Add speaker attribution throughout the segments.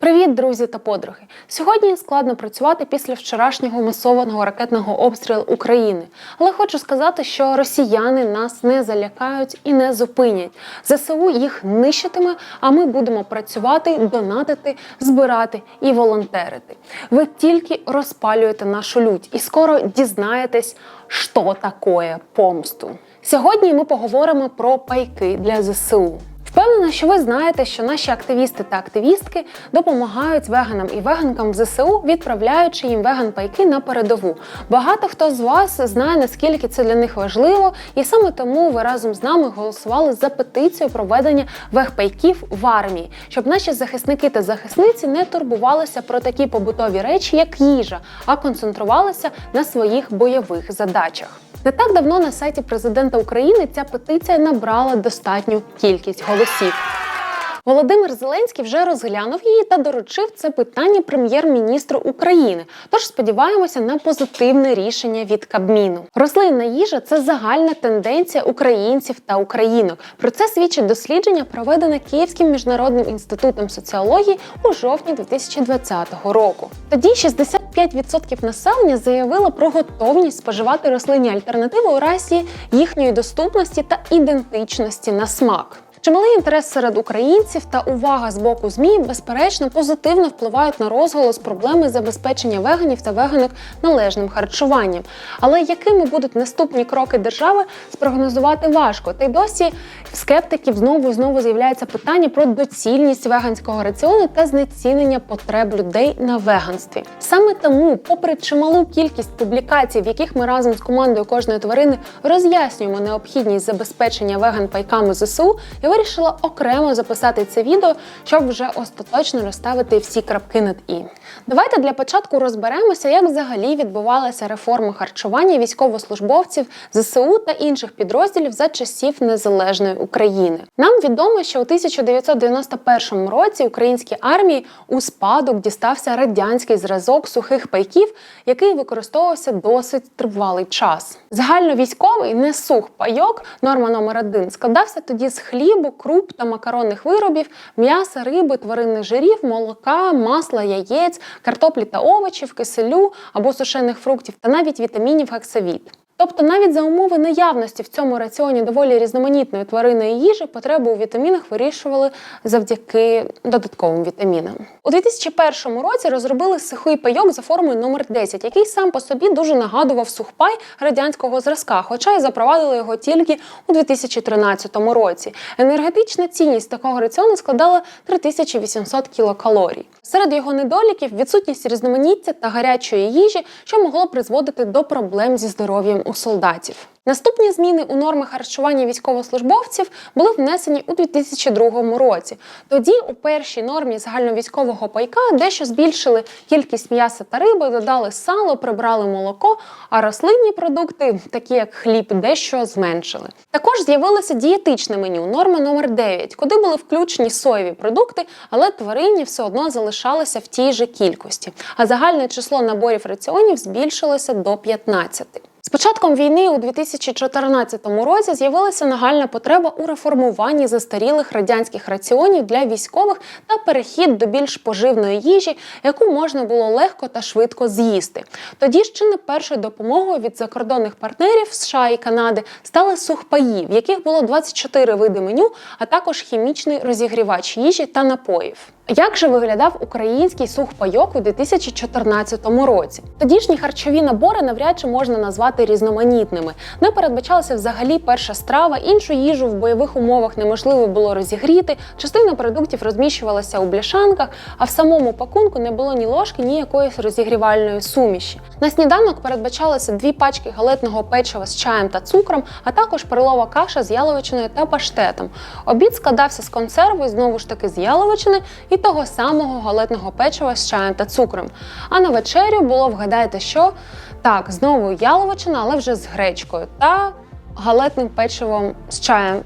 Speaker 1: Привіт, друзі та подруги! Сьогодні складно працювати після вчорашнього масованого ракетного обстрілу України. Але хочу сказати, що росіяни нас не залякають і не зупинять. ЗСУ їх нищитиме, а ми будемо працювати, донатити, збирати і волонтерити. Ви тільки розпалюєте нашу лють і скоро дізнаєтесь, що таке помсту. Сьогодні ми поговоримо про пайки для ЗСУ. Впевнена, що ви знаєте, що наші активісти та активістки допомагають веганам і веганкам в ЗСУ, відправляючи їм веган-пайки на передову. Багато хто з вас знає, наскільки це для них важливо, і саме тому ви разом з нами голосували за петицію проведення вегпайків в армії, щоб наші захисники та захисниці не турбувалися про такі побутові речі, як їжа, а концентрувалися на своїх бойових задачах. Не так давно на сайті президента України ця петиція набрала достатню кількість голосів. Володимир Зеленський вже розглянув її та доручив це питання прем'єр-міністру України. Тож сподіваємося на позитивне рішення від Кабміну. Рослинна їжа це загальна тенденція українців та українок. Про це свідчить дослідження, проведене Київським міжнародним інститутом соціології у жовтні 2020 року. Тоді 65% населення заявило про готовність споживати рослинні альтернативи у разі їхньої доступності та ідентичності на смак. Чималий інтерес серед українців та увага з боку ЗМІ безперечно позитивно впливають на розголос проблеми забезпечення веганів та веганок належним харчуванням. Але якими будуть наступні кроки держави, спрогнозувати важко. Та й досі скептиків знову і знову з'являється питання про доцільність веганського раціону та знецінення потреб людей на веганстві. Саме тому, попри чималу кількість публікацій, в яких ми разом з командою кожної тварини роз'яснюємо необхідність забезпечення веган-пайками ЗСУ, я вирішила окремо записати це відео, щоб вже остаточно розставити всі крапки над і. Давайте для початку розберемося, як взагалі відбувалася реформа харчування військовослужбовців ЗСУ та інших підрозділів за часів незалежної України. Нам відомо, що у 1991 році українській армії у спадок дістався радянський зразок сухих пайків, який використовувався досить тривалий час. Загальновійськовий не сух пайок, норма номер 1 складався тоді з хлібу, круп та макаронних виробів, м'яса, риби, тваринних жирів, молока, масла, яєць, картоплі та овочів, киселю або сушених фруктів та навіть вітамінів гексавіт. Тобто навіть за умови наявності в цьому раціоні доволі різноманітної тваринної їжі потребу у вітамінах вирішували завдяки додатковим вітамінам. У 2001 році розробили сухий пайок за формою номер 10, який сам по собі дуже нагадував сухпай радянського зразка, хоча й запровадили його тільки у 2013 році. Енергетична цінність такого раціону складала 3800 кілокалорій. Серед його недоліків відсутність різноманіття та гарячої їжі, що могло призводити до проблем зі здоров'ям у солдатів. Наступні зміни у норми харчування військовослужбовців були внесені у 2002 році. Тоді у першій нормі загальновійськового пайка дещо збільшили кількість м'яса та риби, додали сало, прибрали молоко, а рослинні продукти, такі як хліб, дещо зменшили. Також з'явилося дієтичне меню, норма номер 9, куди були включені соєві продукти, але тваринні все одно залишалися в тій же кількості. А загальне число наборів раціонів збільшилося до 15. Початком війни у 2014 році з'явилася нагальна потреба у реформуванні застарілих радянських раціонів для військових та перехід до більш поживної їжі, яку можна було легко та швидко з'їсти. Тоді ще не першою допомогою від закордонних партнерів США і Канади стали сухпаї, в яких було 24 види меню, а також хімічний розігрівач їжі та напоїв. Як же виглядав український сухпайок у 2014 році? Тодішні харчові набори навряд чи можна назвати різноманітними. Не передбачалася взагалі перша страва, іншу їжу в бойових умовах неможливо було розігріти. Частина продуктів розміщувалася у бляшанках, а в самому пакунку не було ні ложки, ні якоїсь розігрівальної суміші. На сніданок передбачалося дві пачки галетного печива з чаєм та цукром, а також перлова каша з яловичиною та паштетом. Обід складався з консерви, знову ж таки з яловичини і того самого галетного печива з чаєм та цукром. А на вечерю було, вгадайте, що так, знову яловичина, але вже з гречкою та галетним печивом з чаєм.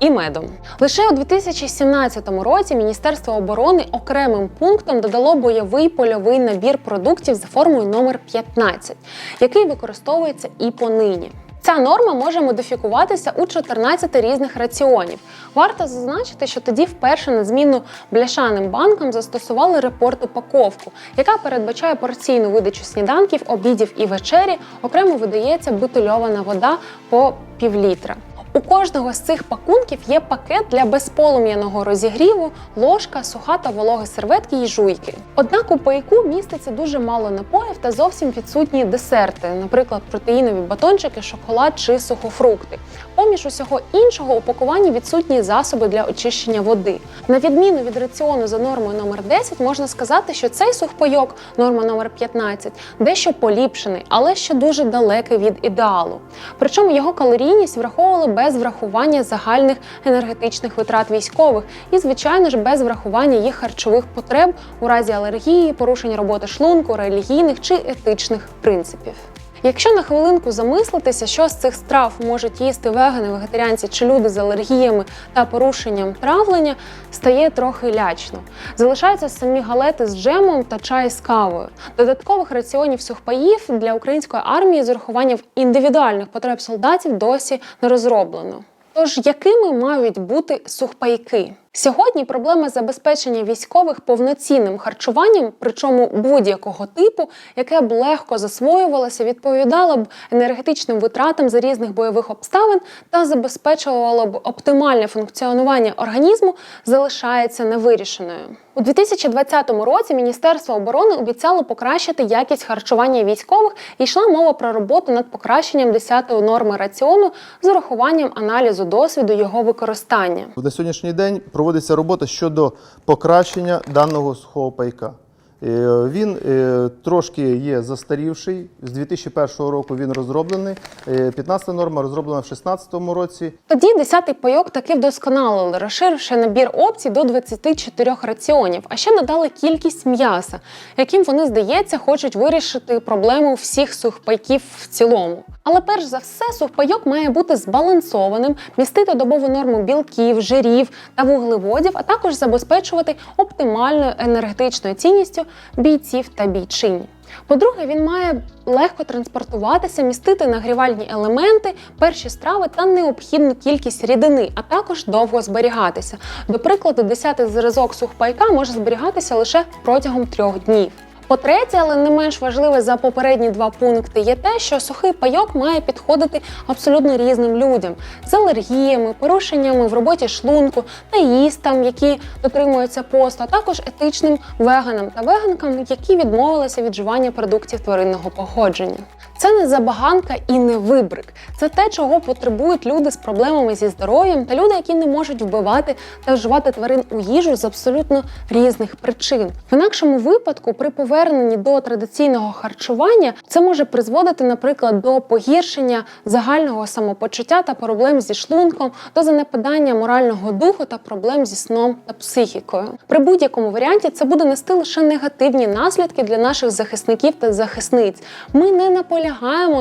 Speaker 1: І медом лише у 2017 році Міністерство оборони окремим пунктом додало бойовий польовий набір продуктів за формою номер 15, який використовується і понині. Ця норма може модифікуватися у 14 різних раціонів. Варто зазначити, що тоді вперше на зміну бляшаним банкам застосували репорт упаковку, яка передбачає порційну видачу сніданків, обідів і вечері. Окремо видається бутильована вода по півлітра. У кожного з цих пакунків є пакет для безполум'яного розігріву, ложка, суха та вологі серветки і жуйки. Однак у пайку міститься дуже мало напоїв та зовсім відсутні десерти, наприклад, протеїнові батончики, шоколад чи сухофрукти. Поміж усього іншого у пакуванні відсутні засоби для очищення води. На відміну від раціону за нормою номер 10, можна сказати, що цей сухпайок, норма номер 15, дещо поліпшений, але ще дуже далекий від ідеалу. Причому його калорійність враховували без врахування загальних енергетичних витрат військових і, звичайно ж, без врахування їх харчових потреб у разі алергії, порушень роботи шлунку, релігійних чи етичних принципів. Якщо на хвилинку замислитися, що з цих страв можуть їсти вегани, вегетаріанці чи люди з алергіями та порушенням травлення, стає трохи лячно. Залишаються самі галети з джемом та чай з кавою. Додаткових раціонів сухпаїв для української армії з урахуванням індивідуальних потреб солдатів досі не розроблено. Тож, якими мають бути сухпайки? Сьогодні проблема забезпечення військових повноцінним харчуванням, причому будь-якого типу, яке б легко засвоювалося, відповідало б енергетичним витратам за різних бойових обставин та забезпечувало б оптимальне функціонування організму, залишається невирішеною. У 2020 році Міністерство оборони обіцяло покращити якість харчування військових і йшла мова про роботу над покращенням 10-ї норми раціону з урахуванням аналізу досвіду його використання.
Speaker 2: На сьогоднішній день проводиться робота щодо покращення даного сухого пайка. Е, Він е, трошки є застарівший. З 2001 року він розроблений. 15 норма розроблена в 2016 році.
Speaker 1: Тоді 10-й пайок таки вдосконалили, розширивши набір опцій до 24 раціонів, а ще додали кількість м'яса, яким вони, здається, хочуть вирішити проблему всіх сухпайків в цілому. Але перш за все, сухпайок має бути збалансованим, містити добову норму білків, жирів та вуглеводів, а також забезпечувати оптимальною енергетичною цінністю бійців та бійчинь. По-друге, він має легко транспортуватися, містити нагрівальні елементи, перші страви та необхідну кількість рідини, а також довго зберігатися. До прикладу, 10-й зразок сухпайка може зберігатися лише протягом трьох днів. По-третє, але не менш важливе за попередні два пункти є те, що сухий пайок має підходити абсолютно різним людям з алергіями, порушеннями в роботі шлунку, таїстам, які дотримуються посту, а також етичним веганам та веганкам, які відмовилися від вживання продуктів тваринного походження. Це не забаганка і не вибрик. Це те, чого потребують люди з проблемами зі здоров'ям та люди, які не можуть вбивати та вживати тварин у їжу з абсолютно різних причин. В інакшому випадку, при поверненні до традиційного харчування, це може призводити, наприклад, до погіршення загального самопочуття та проблем зі шлунком, до занепадання морального духу та проблем зі сном та психікою. При будь-якому варіанті це буде нести лише негативні наслідки для наших захисників та захисниць. Ми не наполягаємо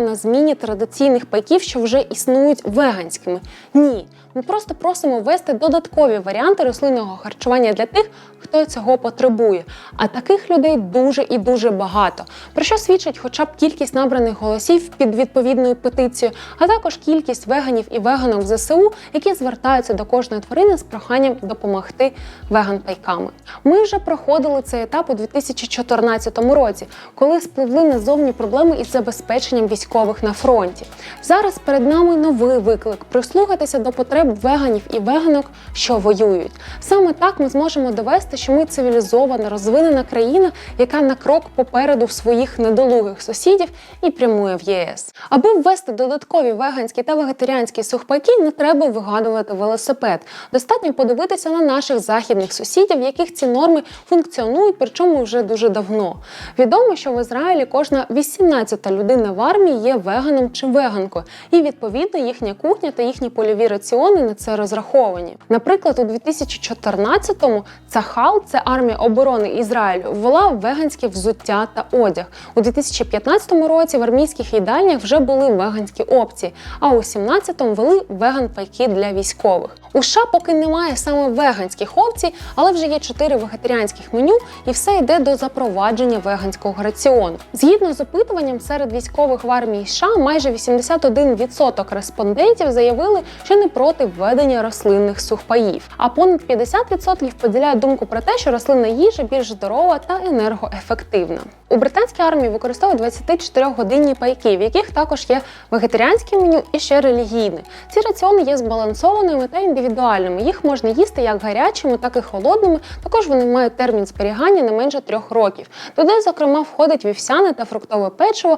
Speaker 1: на зміні традиційних пайків, що вже існують веганськими. Ні. Ми просто просимо ввести додаткові варіанти рослинного харчування для тих, хто цього потребує. А таких людей дуже і дуже багато. Про що свідчить хоча б кількість набраних голосів під відповідною петицією, а також кількість веганів і веганок ЗСУ, які звертаються до кожної тварини з проханням допомогти веган-пайками. Ми вже проходили цей етап у 2014 році, коли спливли назовні проблеми із забезпеченням військових на фронті. Зараз перед нами новий виклик прислухатися до потреб веганів і веганок, що воюють. Саме так ми зможемо довести, що ми цивілізована, розвинена країна, яка на крок попереду в своїх недолугих сусідів і прямує в ЄС. Аби ввести додаткові веганські та вегетаріанські сухпайки, не треба вигадувати велосипед. Достатньо подивитися на наших західних сусідів, в яких ці норми функціонують, причому вже дуже давно. Відомо, що в Ізраїлі кожна 18-та людина в армії є веганом чи веганкою, і відповідно їхня кухня та їхні польові раціони на це розраховані. Наприклад, у 2014-му Цахал, це армія оборони Ізраїлю, ввела веганське взуття та одяг. У 2015 році в армійських їдальнях вже були веганські опції, а у 17-му ввели веган-пайки для військових. У США поки немає саме веганських опцій, але вже є чотири вегетаріанських меню, і все йде до запровадження веганського раціону. Згідно з опитуванням серед військових в армії США, майже 81% респондентів заявили, що не проти введення рослинних сухпаїв. А понад 50% поділяють думку про те, що рослинна їжа більш здорова та енергоефективна. У британській армії використовують 24-годинні пайки, в яких також є вегетаріанське меню і ще релігійне. Ці раціони є збалансованими та індивідуальними. Їх можна їсти як гарячими, так і холодними. Також вони мають термін зберігання не менше трьох років. Туди, зокрема, входить вівсяне та фруктове печиво,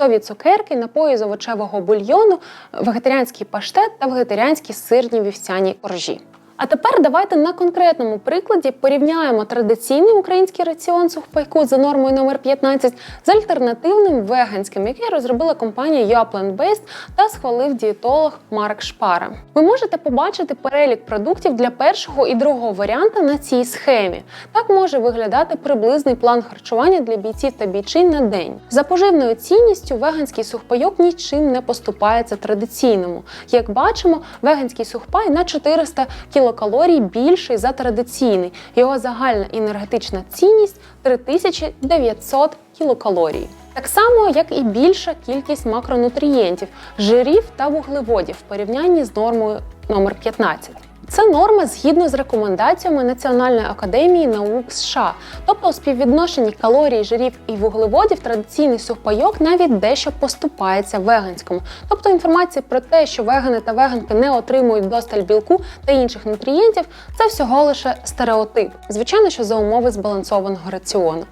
Speaker 1: фруктові цукерки, напої з овочевого бульйону, вегетаріанський паштет та вегетаріанські сирні вівсяні коржі. А тепер давайте на конкретному прикладі порівняємо традиційний український раціон сухпайку за нормою номер 15 з альтернативним веганським, який розробила компанія UA та схвалив дієтолог Марк Шпара. Ви можете побачити перелік продуктів для першого і другого варіанта на цій схемі. Так може виглядати приблизний план харчування для бійців та бійчин на день. За поживною цінністю веганський сухпайок нічим не поступається традиційному. Як бачимо, веганський сухпай на 400 кілокалорій більший за традиційний. Його загальна енергетична цінність 3900 кілокалорій. Так само, як і більша кількість макронутрієнтів, жирів та вуглеводів в порівнянні з нормою номер 15. Це норма згідно з рекомендаціями Національної академії наук США. Тобто у співвідношенні калорій, жирів і вуглеводів традиційний сухпайок навіть дещо поступається веганському. Тобто інформація про те, що вегани та веганки не отримують досталь білку та інших нутрієнтів, це всього лише стереотип. Звичайно, що за умови збалансованого раціону.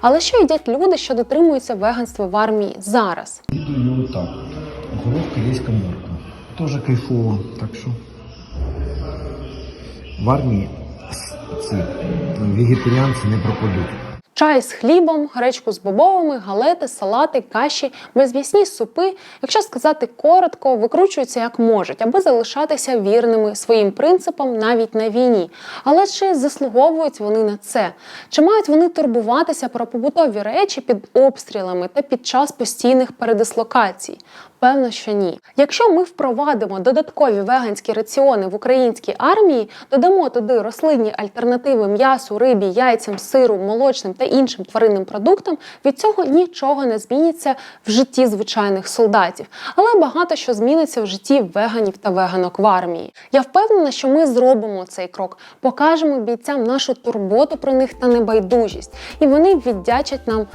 Speaker 1: Але що їдять люди, що дотримуються веганства в армії зараз?
Speaker 3: Так. Горох, корейська морква. Тоже кайфово, так що. В армії ці вегетаріанці не пропадуть.
Speaker 1: Чай з хлібом, гречку з бобовими, галети, салати, каші, безвісні супи, якщо сказати коротко, викручуються як можуть, аби залишатися вірними своїм принципам навіть на війні. Але чи заслуговують вони на це? Чи мають вони турбуватися про побутові речі під обстрілами та під час постійних передислокацій? Певно, що ні. Якщо ми впровадимо додаткові веганські раціони в українській армії, додамо туди рослинні альтернативи м'ясу, рибі, яйцям, сиру, молочним та іншим тваринним продуктам, від цього нічого не зміниться в житті звичайних солдатів, але багато що зміниться в житті веганів та веганок в армії. Я впевнена, що ми зробимо цей крок, покажемо бійцям нашу турботу про них та небайдужість, і вони віддячать нам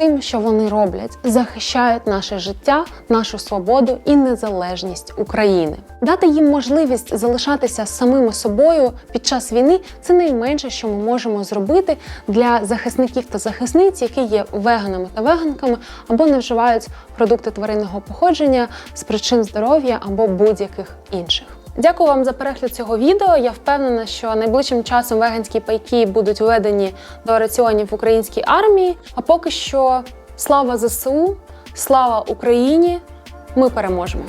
Speaker 1: тим, що вони роблять, захищають наше життя, нашу свободу і незалежність України. Дати їм можливість залишатися самими собою під час війни це найменше, що ми можемо зробити для захисників та захисниць, які є веганами та веганками або не вживають продукти тваринного походження з причин здоров'я або будь-яких інших. Дякую вам за перегляд цього відео. Я впевнена, що найближчим часом веганські пайки будуть введені до раціонів в українській армії. А поки що слава ЗСУ, слава Україні! Ми переможемо!